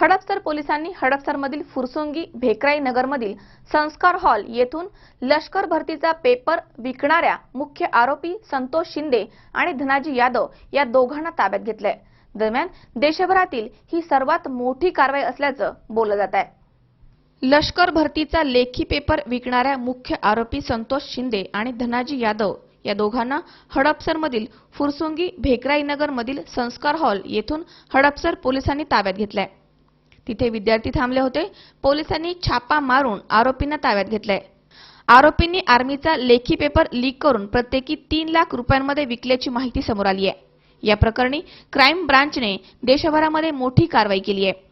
हडपसर पोलिसांनी हडपसरमधील फुरसुंगी भेकराई नगरमधील संस्कार हॉल येथून लष्कर भरतीचा पेपर विकणाऱ्या मुख्य आरोपी संतोष शिंदे आणि धनाजी यादव या दोघांना ताब्यात घेतलंय. दरम्यान देशभरातील ही सर्वात मोठी कारवाई असल्याचं बोललं जात आहे. लष्कर भरतीचा लेखी पेपर विकणाऱ्या मुख्य आरोपी संतोष शिंदे आणि धनाजी यादव या दोघांना हडपसरमधील फुरसुंगी भेकराई नगरमधील संस्कार हॉल येथून हडपसर पोलिसांनी ताब्यात घेतलंय. तिथे विद्यार्थी थांबले होते. पोलिसांनी छापा मारून आरोपींना ताब्यात घेतलंय. आरोपींनी आर्मीचा लेखी पेपर लीक करून प्रत्येकी तीन लाख रुपयांमध्ये विकल्याची माहिती समोर आली आहे. या प्रकरणी क्राईम ब्रांचने देशभरामध्ये मोठी कारवाई केली आहे.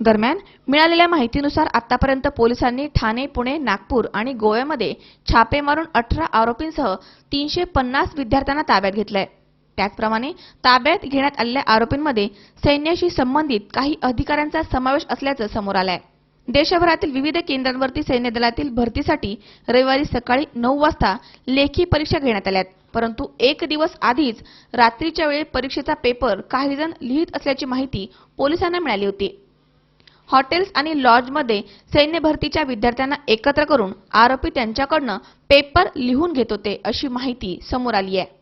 दरम्यान मिळालेल्या माहितीनुसार आतापर्यंत पोलिसांनी ठाणे पुणे नागपूर आणि गोव्यामध्ये छापे मारून अठरा आरोपींसह तीनशे पन्नास विद्यार्थ्यांना ताब्यात घेतलंय. त्याचप्रमाणे ताब्यात घेण्यात आलेल्या आरोपींमध्ये सैन्याशी संबंधित काही अधिकाऱ्यांचा समावेश असल्याचं समोर आलंय. देशभरातील विविध केंद्रांवरती सैन्य दलातील भरतीसाठी रविवारी सकाळी नऊ वाजता लेखी परीक्षा घेण्यात आल्यात. परंतु एक दिवस आधीच रात्रीच्या वेळी परीक्षेचा पेपर काही जण लिहित असल्याची माहिती पोलिसांना मिळाली होती. हॉटेल्स आणि लॉजमध्ये सैन्य भरतीच्या विद्यार्थ्यांना एकत्र करून आरोपी त्यांच्याकडनं पेपर लिहून घेत होते अशी माहिती समोर आली आहे.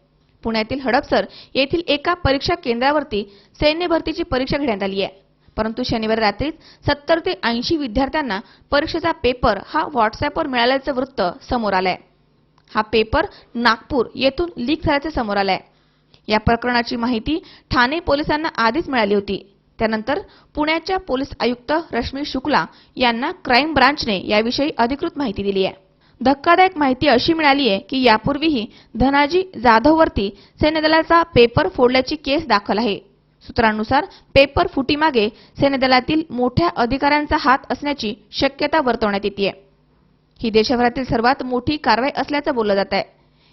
पुण्यातील हडपसर येथील एका परीक्षा केंद्रावरती सैन्य भरतीची परीक्षा घेण्यात आली आहे. परंतु शनिवारी रात्रीच सत्तर ते ऐंशी विद्यार्थ्यांना परीक्षेचा पेपर हा व्हॉट्सअपवर मिळाल्याचं वृत्त समोर आलंय. हा पेपर नागपूर येथून लीक झाल्याचे समोर आलंय. या प्रकरणाची माहिती ठाणे पोलिसांना आधीच मिळाली होती. त्यानंतर पुण्याच्या पोलीस आयुक्त रश्मी शुक्ला यांना क्राईम ब्रांचने याविषयी अधिकृत माहिती दिली आहे. धक्कादायक माहिती अशी मिळाली आहे की यापूर्वीही धनाजी जाधववरती सैन्यदलाचा पेपर फोडल्याची केस दाखल आहे. सूत्रांनुसार पेपर फुटीमागे सैन्यदलातील मोठ्या अधिकाऱ्यांचा हात असण्याची शक्यता वर्तवण्यात येते ही देशभरातील सर्वात मोठी कारवाई असल्याचं बोललं जात आहे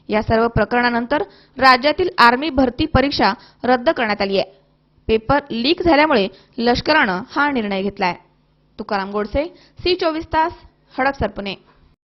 या सर्व प्रकरणानंतर राज्यातील आर्मी भरती परीक्षा रद्द करण्यात आली आहे पेपर लीक झाल्यामुळे लष्करानं हा निर्णय घेतलाय. तुकाराम गोडसे सी चोवीस तास हडपसर पुणे.